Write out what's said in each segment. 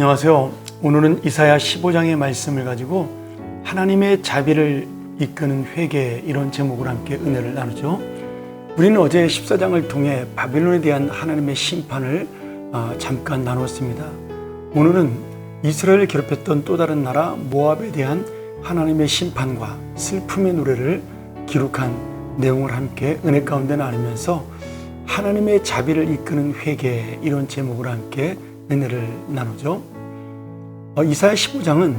안녕하세요. 오늘은 이사야 15장의 말씀을 가지고 하나님의 자비를 이끄는 회개 이런 제목으로 함께 은혜를 나누죠. 우리는 어제 14장을 통해 바빌론에 대한 하나님의 심판을 어, 잠깐 나눴습니다. 오늘은 이스라엘을 괴롭혔던 또 다른 나라 모압에 대한 하나님의 심판과 슬픔의 노래를 기록한 내용을 함께 은혜 가운데 나누면서 하나님의 자비를 이끄는 회개 이런 제목으로 함께 은혜를 나누죠. 어, 이사야 15장은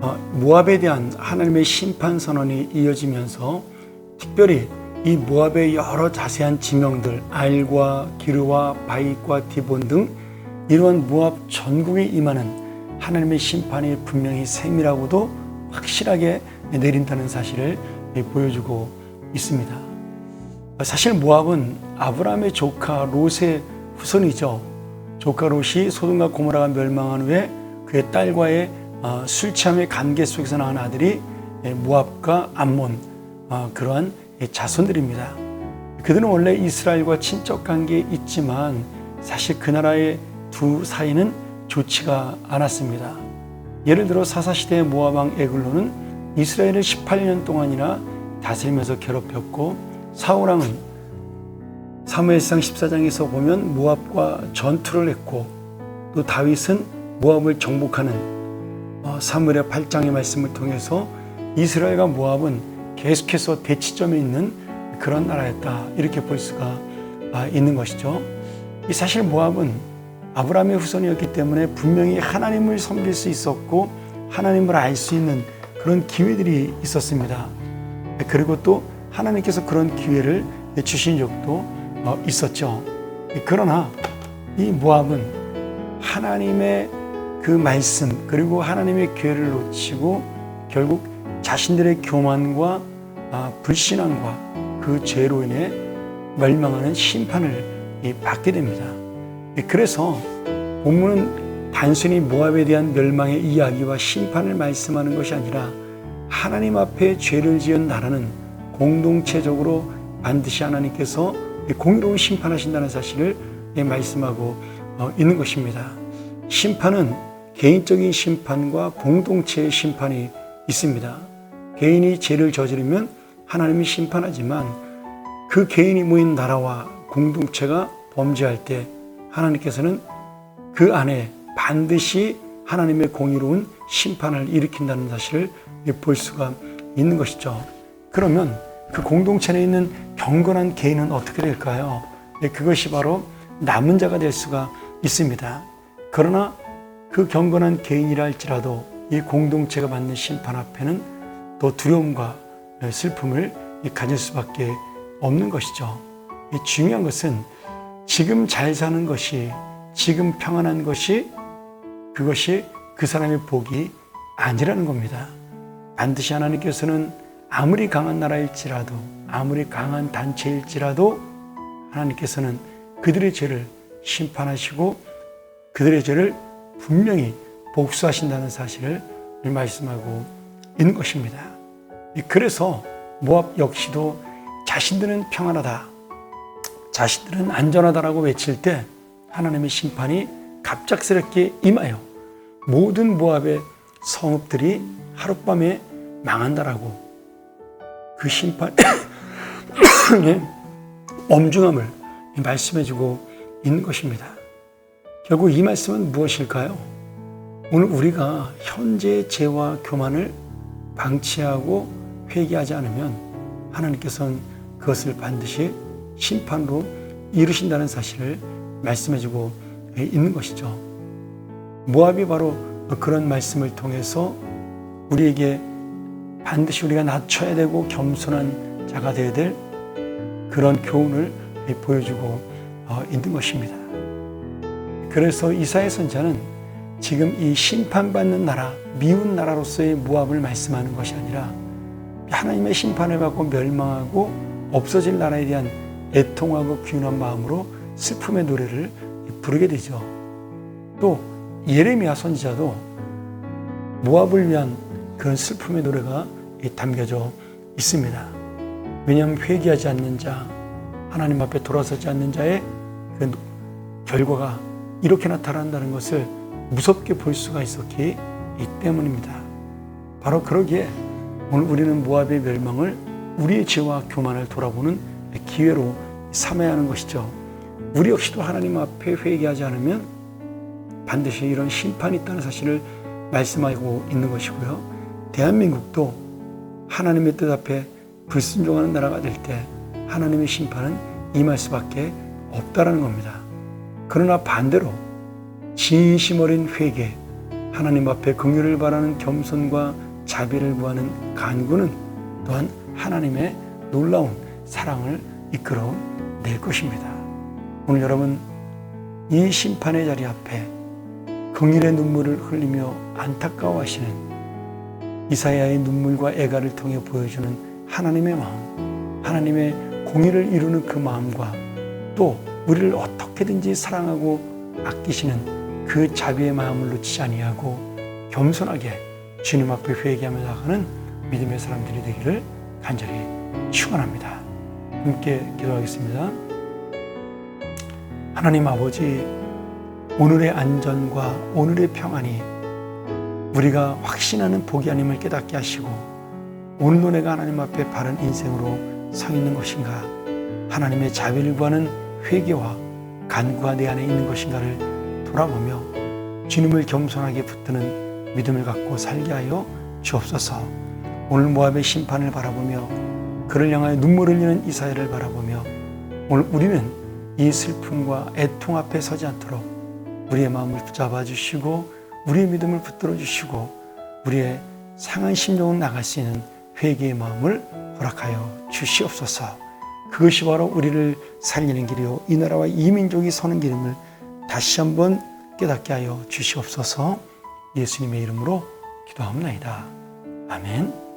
어, 모압에 대한 하나님의 심판 선언이 이어지면서 특별히 이 모압의 여러 자세한 지명들 알과 기르와 바이과 디본 등 이러한 모압 전국에 임하는 하나님의 심판이 분명히 세밀하고도 확실하게 내린다는 사실을 보여주고 있습니다. 사실 모압은 아브라함의 조카 롯의 후손이죠. 조카 롯이 소돔과 고모라가 멸망한 후에 그의 딸과의 어, 술 취함의 관계 속에서 낳은 아들이 모압과 암몬 어, 그러한 자손들입니다. 그들은 원래 이스라엘과 친척 관계에 있지만 사실 그 나라의 두 사이는 좋지가 않았습니다. 예를 들어 사사 시대의 모압 왕 에글로는 이스라엘을 18년 동안이나 다스리면서 괴롭혔고 사울왕은 사무엘상 14장에서 보면 모압과 전투를 했고 또 다윗은 모압을 정복하는 어, 사무엘의 8장의 말씀을 통해서 이스라엘과 모압은 계속해서 대치점에 있는 그런 나라였다 이렇게 볼 수가 아, 있는 것이죠. 사실 모압은 아브라함의 후손이었기 때문에 분명히 하나님을 섬길 수 있었고 하나님을 알 수 있는 그런 기회들이 있었습니다. 그리고 또 하나님께서 그런 기회를 주신 적도 어, 있었죠. 그러나 이 모압은 하나님의 그 말씀 그리고 하나님의 기회를 놓치고 결국 자신들의 교만과 아, 불신앙과 그 죄로 인해 멸망하는 심판을 받게 됩니다. 그래서 본문은 단순히 모압에 대한 멸망의 이야기와 심판을 말씀하는 것이 아니라 하나님 앞에 죄를 지은 나라는 공동체적으로 반드시 하나님께서 공의로운 심판하신다는 사실을 말씀하고 어, 있는 것입니다. 심판은 개인적인 심판과 공동체의 심판이 있습니다. 개인이 죄를 저지르면 하나님이 심판하지만 그 개인이 모인 나라와 공동체가 범죄할 때 하나님께서는 그 안에 반드시 하나님의 공의로운 심판을 일으킨다는 사실을 볼 수가 있는 것이죠. 그러면 그 공동체 내 있는 경건한 개인은 어떻게 될까요? 네, 그것이 바로 남은 자가 될 수가 있습니다. 그러나 그 경건한 개인이라 할지라도 이 공동체가 받는 심판 앞에는 또 두려움과 슬픔을 가질 수밖에 없는 것이죠. 중요한 것은 지금 잘 사는 것이 지금 평안한 것이 그것이 그 사람의 복이 아니라는 겁니다. 반드시 하나님께서는 아무리 강한 나라일지라도 아무리 강한 단체일지라도 하나님께서는 그들의 죄를 심판하시고 그들의 죄를 분명히 복수하신다는 사실을 말씀하고 있는 것입니다. 그래서 모압 역시도 자신들은 평안하다, 자신들은 안전하다라고 외칠 때 하나님의 심판이 갑작스럽게 임하여 모든 모압의 성읍들이 하룻밤에 망한다라고 그 심판의 엄중함을 말씀해주고 있는 것입니다. 결국 이 말씀은 무엇일까요? 오늘 우리가 현재의 죄와 교만을 방치하고 회개하지 않으면 하나님께서는 그것을 반드시 심판으로 이루신다는 사실을 말씀해주고 있는 것이죠. 모압이 바로 그런 말씀을 통해서 우리에게 반드시 우리가 낮춰야 되고 겸손한 자가 되어야 될 그런 교훈을 보여주고 어, 있는 것입니다. 그래서 이사의 선자는 지금 이 심판받는 나라, 미운 나라로서의 모압을 말씀하는 것이 아니라 하나님의 심판을 받고 멸망하고 없어질 나라에 대한 애통하고 귀운한 마음으로 슬픔의 노래를 부르게 되죠. 또 예레미야 선지자도 모압을 위한 그런 슬픔의 노래가 담겨져 있습니다. 왜냐하면 회개하지 않는 자, 하나님 앞에 돌아서지 않는 자의 그 결과가 이렇게 나타난다는 것을 무섭게 볼 수가 있었기 때문입니다. 바로 그러기에 오늘 우리는 모압의 멸망을 우리의 죄와 교만을 돌아보는 기회로 삼아야 하는 것이죠. 우리 역시도 하나님 앞에 회개하지 않으면 반드시 이런 심판이 있다는 사실을 말씀하고 있는 것이고요. 대한민국도 하나님의 뜻 앞에 불순종하는 나라가 될 때 하나님의 심판은 임할 수밖에 없다라는 겁니다. 그러나 반대로 진심 어린 회개, 하나님 앞에 긍휼을 바라는 겸손과 자비를 구하는 간구는 또한 하나님의 놀라운 사랑을 이끌어 낼 것입니다. 오늘 여러분 이 심판의 자리 앞에 긍휼의 눈물을 흘리며 안타까워하시는 이사야의 눈물과 애가를 통해 보여주는 하나님의 마음, 하나님의 공의를 이루는 그 마음과 또 우리를 어떻게든지 사랑하고 아끼시는 그 자비의 마음을 놓치지 아니하고 겸손하게 주님 앞에 회개하며 나가는 믿음의 사람들이 되기를 간절히 축원합니다. 함께 기도하겠습니다. 하나님 아버지 오늘의 안전과 오늘의 평안이 우리가 확신하는 복이 아님을 깨닫게 하시고 오늘도 내가 하나님 앞에 바른 인생으로 서 있는 것인가 하나님의 자비를 구하는 회개와 간구가 내 안에 있는 것인가를 돌아보며 주님을 겸손하게 붙드는 믿음을 갖고 살게 하여 주옵소서. 오늘 모압의 심판을 바라보며 그를 향하여 눈물을 흘리는 이사야를 바라보며 오늘 우리는 이 슬픔과 애통 앞에 서지 않도록 우리의 마음을 붙잡아 주시고 우리의 믿음을 붙들어 주시고 우리의 상한 심령은 나갈 수 있는 회개의 마음을 허락하여 주시옵소서. 그것이 바로 우리를 살리는 길이요 이 나라와 이 민족이 서는 길임을 다시 한번 깨닫게 하여 주시옵소서. 예수님의 이름으로 기도합니다. 아멘.